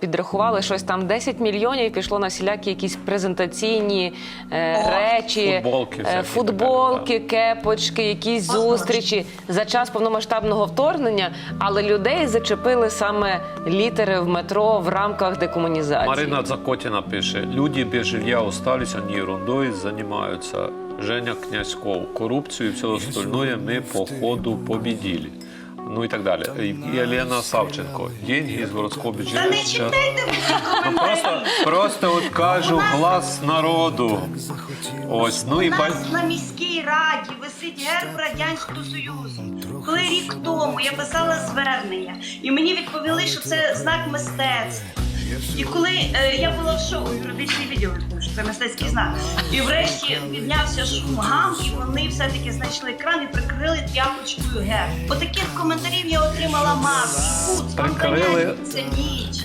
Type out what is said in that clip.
Підрахували щось там 10 мільйонів пішло на всілякі якісь презентаційні е, речі, Футболки е, футболки, кепочки, якісь зустрічі за час повномасштабного вторгнення, але людей зачепили саме літери в метро в рамках декомунізації. Марина Закотіна пише: люди без жилья остались, они ерундой занимаются. Женя Князьков. Коррупцию и все остальное мы по ходу победили. Ну і так далі. І Елена Савченко. Деньги городського бюджету. Та не читайте Ну, просто, просто от кажу глас народу. Ось, ну У і нас на міській раді висить герб Радянського Союзу. Коли рік тому я писала звернення, і мені відповіли, що це знак мистецтва. І коли е, я була в шоу юридичний відділ, тому що це мистецький знак. І врешті піднявся шум гам, і вони все-таки знайшли екран і прикрили тряпочкою гер. Отаких коментарів я отримала масу. Фу, Прикрили. це ніч.